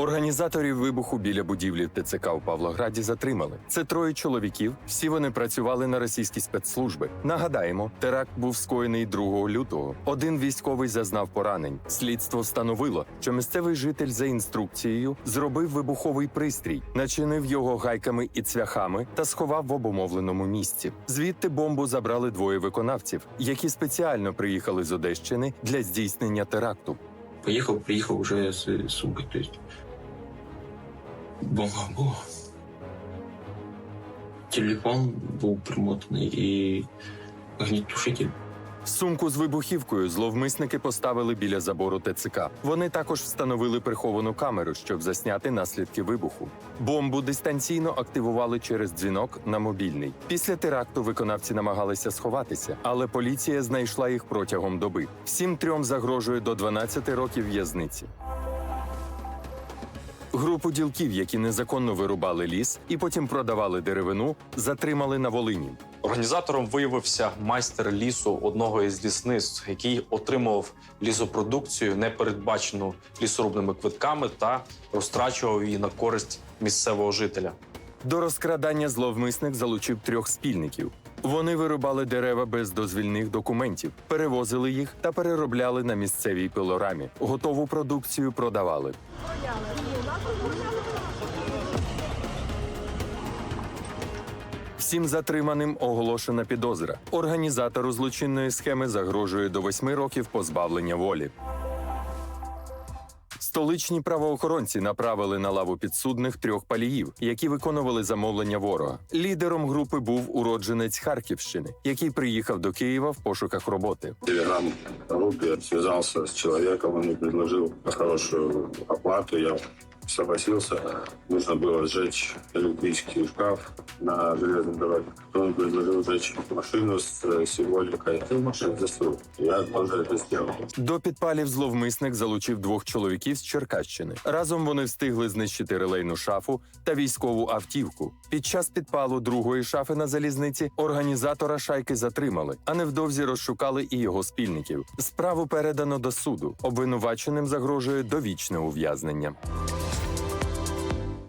Організаторів вибуху біля будівлі ТЦК у Павлограді затримали. Це троє чоловіків. Всі вони працювали на російські спецслужби. Нагадаємо, теракт був скоєний 2 лютого. Один військовий зазнав поранень. Слідство встановило, що місцевий житель за інструкцією зробив вибуховий пристрій, начинив його гайками і цвяхами та сховав в обумовленому місці. Звідти бомбу забрали двоє виконавців, які спеціально приїхали з Одещини для здійснення теракту. Поїхав, приїхав уже з сумкою. Бомба була. Телефон був примотаний і огнітушитель. Сумку з вибухівкою зловмисники поставили біля забору ТЦК. Вони також встановили приховану камеру, щоб засняти наслідки вибуху. Бомбу дистанційно активували через дзвінок на мобільний. Після теракту виконавці намагалися сховатися, але поліція знайшла їх протягом доби. Всім трьом загрожує до 12 років в'язниці. Групу ділків, які незаконно вирубали ліс і потім продавали деревину, затримали на Волині. Організатором виявився майстер лісу одного із лісництв, який отримував лісопродукцію, не передбачену лісорубними квитками, та розтрачував її на користь місцевого жителя. До розкрадання зловмисник залучив трьох спільників. Вони вирубали дерева без дозвільних документів, перевозили їх та переробляли на місцевій пилорамі. Готову продукцію продавали. Всім затриманим оголошена підозра. Організатору злочинної схеми загрожує до восьми років позбавлення волі. Столичні правоохоронці направили на лаву підсудних трьох паліїв, які виконували замовлення ворога. Лідером групи був уродженець Харківщини, який приїхав до Києва в пошуках роботи. телеграм-группе зв'язався з чоловіком. Він мне предложил хорошую оплату, я согласился. Нужно было сжечь электрический шкаф на железной дороге. Он предложил сжечь машину с э, символикой ЗСУ. Я тоже это сделал. До підпалів зловмисник залучив двох чоловіків з Черкащини. Разом вони встигли знищити релейну шафу та військову автівку. Під час підпалу другої шафи на залізниці організатора шайки затримали, а невдовзі розшукали і його спільників. Справу передано до суду. Обвинуваченим загрожує довічне ув'язнення.